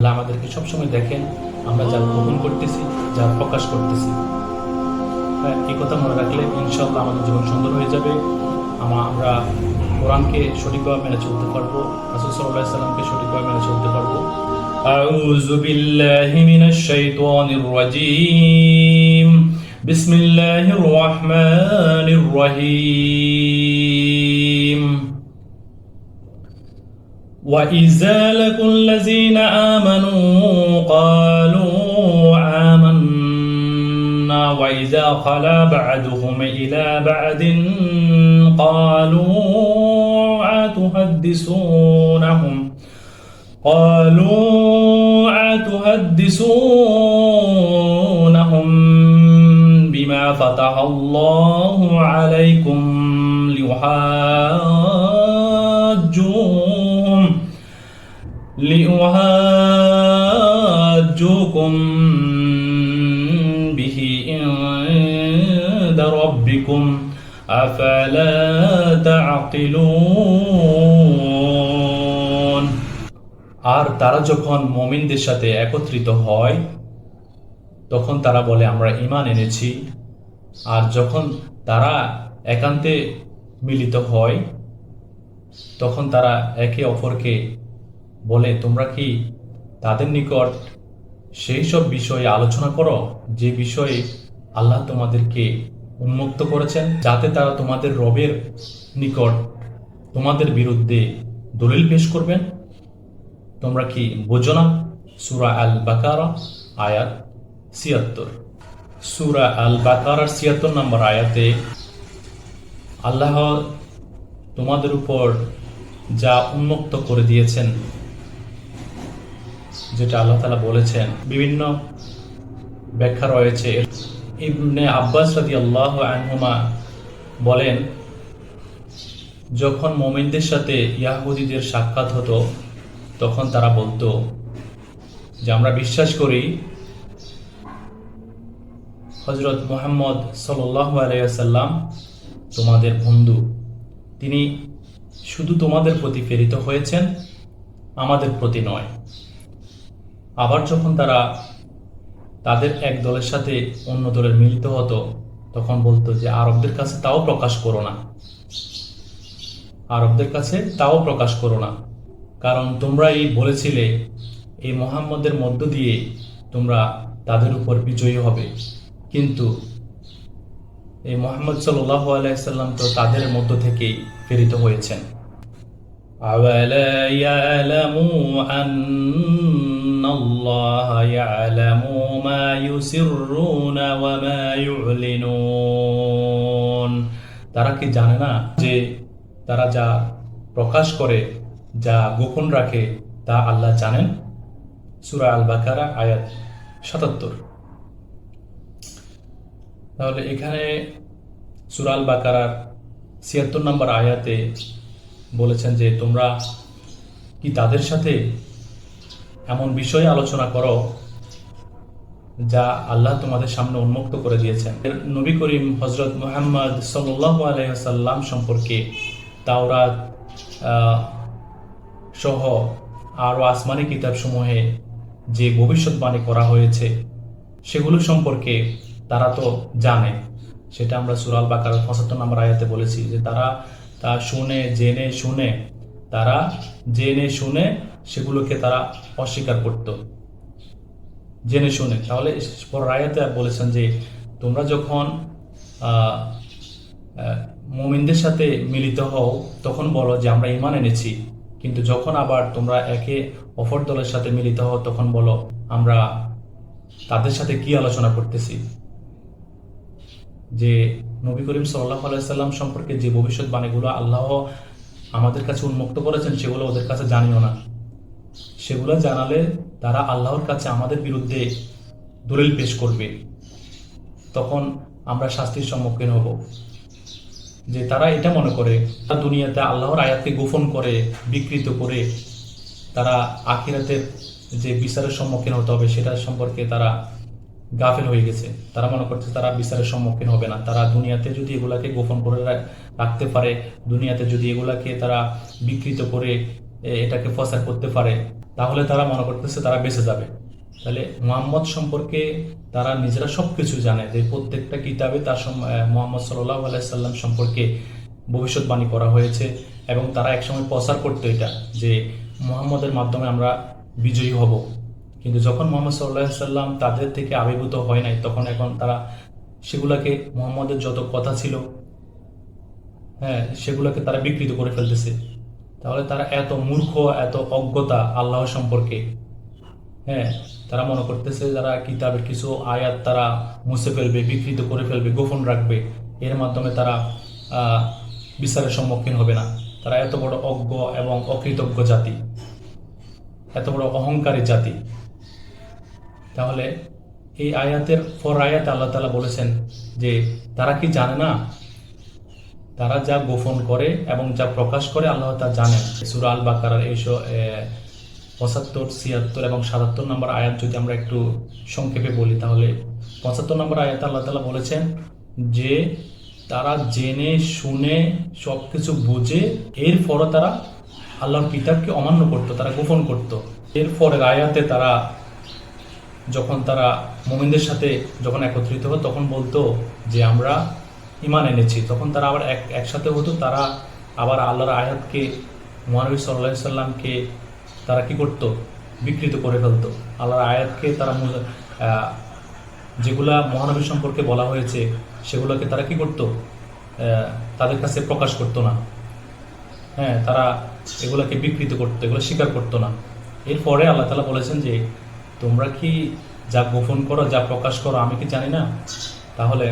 আল্লাহ আমাদেরকে সবসময় দেখেন আমরা যা গ্রহণ করতেছি যা প্রকাশ করতেছি হ্যাঁ, এই কথা মনে রাখলে ইনশাল্লাহ আমাদের জীবন সুন্দর হয়ে যাবে আমা- আমরা কোরআনকে সঠিকভাবে মেনে চলতে পারবো রাসূল সাল্লাল্লাহু আলাইহি সাল্লামকে সঠিকভাবে মেনে চলতে পারবো أعوذ بالله من الشيطان الرجيم بسم الله الرحمن الرحيم وإذا لقوا الذين آمنوا قالوا آمنا وإذا خلا بعدهم إلى بعد قالوا أتحدثونهم؟ قالوا أتحدثونهم بما فتح الله عليكم ليحاجوهم لأحاجوكم به عند ربكم أفلا تعقلون আর তারা যখন মমিনদের সাথে একত্রিত হয় তখন তারা বলে আমরা ইমান এনেছি আর যখন তারা একান্তে মিলিত হয় তখন তারা একে অপরকে বলে, তোমরা কি তাদের নিকট সেই সব বিষয়ে আলোচনা করো, যে বিষয়ে আল্লাহ তোমাদেরকে উন্মুক্ত করেছেন, যাতে তারা তোমাদের রবের নিকট তোমাদের বিরুদ্ধে দলিল পেশ করবেন? তোমরা কি বোঝো না? সুরা আল বাকারা আয়াত ছিয়াত্তর। সুরা আল বাকারার ছিয়াত্তর নম্বর আয়াতে আল্লাহ তোমাদের উপর যা উন্মুক্ত করে দিয়েছেন যেটা আল্লাহ তালা বলেছেন, বিভিন্ন ব্যাখ্যা রয়েছে। ইবনে আব্বাস রাদি আল্লাহ আনহুমা বলেন, যখন মোমিনদের সাথে ইয়াহুদিদের সাক্ষাৎ হতো, তখন তারা বলতো যে, আমরা বিশ্বাস করি হজরত মোহাম্মদ সাল্লাহ আলাইসাল্লাম তোমাদের বন্ধু। তিনি শুধু তোমাদের প্রতি প্রেরিত হয়েছেন, আমাদের প্রতি নয়। আবার যখন তারা তাদের এক দলের সাথে অন্য দলের মিলিত হতো তখন বলতো যে আরবদের কাছে তাও প্রকাশ করো না আরবদের কাছে তাও প্রকাশ করো না কারণ তোমরা এই বলেছিলে এই মোহাম্মদের মধ্য দিয়ে তোমরা তাদের উপর বিজয়ী হবে কিন্তু এই মোহাম্মদ সাল্লাহ আলাইসাল্লাম তো তাদের মধ্য থেকেই প্রেরিত হয়েছেন أولا يعلموا أن الله يعلم ما يسرون وما يعلنون তারা কি জানে না যে তারা যা প্রকাশ করে যা গোপন রাখে তা আল্লাহ জানেন সুরা আল বাকারা আয়াত সাতাত্তর তাহলে এখানে সুরা আল বাকারার ছিয়াত্তর নম্বর আয়াতে বলেছেন যে তোমরা কি তাদের সাথে এমন বিষয়ে আলোচনা করো যা আল্লাহ তোমাদের সামনে উন্মুক্ত করে দিয়েছেন। নবী করিম হজরত মোহাম্মদ সাল্লাহ আলাইসাল্লাম সম্পর্কে তাওরাত সহ আরও আসমানি কিতাবসমূহে যে ভবিষ্যৎবাণী করা হয়েছে, সেগুলো সম্পর্কে তারা তো জানে। সেটা আমরা সুরাল বাকার পঁচাত্তর নম্বর আয়াতে বলেছি যে তারা তা শুনে, জেনে শুনে, তারা জেনে শুনে সেগুলোকে তারা অস্বীকার করত। জেনে শুনে। তাহলে পর আয়াতে বলেছেন যে তোমরা যখন আহ, সাথে মিলিত হও তখন বলো যে আমরা ইমান এনেছি। কিন্তু যখন আবার তোমরা একে অপর দলের সাথে মিলিত হও তখন বলো আমরা তাদের সাথে কি আলোচনা করতেছি? যে নবী করিম সাল্লাহ আলাইসাল্লাম সম্পর্কে যে ভবিষ্যৎবাণীগুলো আল্লাহ আমাদের কাছে উন্মুক্ত করেছেন সেগুলো ওদের কাছে জানিও না। সেগুলো জানালে তারা আল্লাহর কাছে আমাদের বিরুদ্ধে দলিল পেশ করবে। তখন আমরা শাস্তির সম্মুখীন হব। যে তারা এটা মনে করে, তারা দুনিয়াতে আল্লাহর আয়াতকে গোপন করে, বিকৃত করে তারা আখিরাতের যে বিচারের সম্মুখীন হতে হবে সেটা সম্পর্কে তারা গাফেল হয়ে গেছে। তারা মনে করছে তারা বিচারের সম্মুখীন হবে না। তারা দুনিয়াতে যদি এগুলাকে গোপন করে রাখতে পারে, দুনিয়াতে যদি এগুলাকে তারা বিকৃত করে এটাকে প্রচার করতে পারে, তাহলে তারা মনে করতেছে তারা বেঁচে যাবে। তাহলে মোহাম্মদ সম্পর্কে তারা নিজেরা সবকিছু জানে যে প্রত্যেকটা কিতাবে তার মোহাম্মদ সাল্লাহ আলাইসাল্লাম সম্পর্কে ভবিষ্যৎবাণী করা হয়েছে এবং তারা একসময় প্রচার করতো এটা যে মোহাম্মদের মাধ্যমে আমরা বিজয়ী হব। কিন্তু যখন মোহাম্মদ সাল্লাহ সাল্লাম তাদের থেকে আবির্ভূত হয় নাই, তখন এখন তারা সেগুলাকে মোহাম্মদের যত কথা ছিল হ্যাঁ সেগুলোকে তারা বিকৃত করে ফেলতেছে। তাহলে তারা এত মূর্খ, এত অজ্ঞতা আল্লাহ সম্পর্কে। হ্যাঁ তারা মনে করতেছে যারা কিতাবের কিছু আয়াত তারা মুছে ফেলবে, বিকৃত করে ফেলবে, গোপন রাখবে, এর মাধ্যমে তারা বিচারের সম্মুখীন হবে না। তারা এত বড় অজ্ঞ এবং অকৃতজ্ঞ জাতি, এত বড় অহংকারী জাতি। তাহলে এই আয়াতের পর আয়াত আল্লাহ তালা বলেছেন যে, তারা কি জানে না তারা যা গোপন করে এবং যা প্রকাশ করে আল্লাহ তা জানেন। সুরা আল বাকারার এইসব পঁচাত্তর, ছিয়াত্তর এবং সাতাত্তর নম্বর আয়াত যদি আমরা একটু সংক্ষেপে বলি, তাহলে পঁচাত্তর নম্বর আয়াত আল্লাহ তালা বলেছেন যে, তারা জেনে, শুনে সব কিছু বুঝে এরপরও তারা আল্লাহর পিতাকে অমান্য করতো, তারা গোপন করতো। এরপরের আয়াতে তারা যখন তারা মোমিনদের সাথে যখন একত্রিত হতো তখন বলতো যে, আমরা ইমান এনেছি। তখন তারা আবার এক একসাথে হতো, তারা আবার আল্লাহর আয়াতকে, মহানবী সাল্লাহ সাল্লামকে তারা কি করতো? বিকৃত করে ফেলতো। আল্লাহর আয়াতকে তারা যেগুলা মহানবী সম্পর্কে বলা হয়েছে, সেগুলোকে তারা কি করতো? তাদের কাছে প্রকাশ করতো না। হ্যাঁ তারা এগুলাকে বিকৃত করতো, এগুলো স্বীকার করতো না। এরপরে আল্লাহ তালা বলেছেন যে, তোমরা কি যা গোপন করো, যা প্রকাশ করো, আমি কি জানি না? তাহলে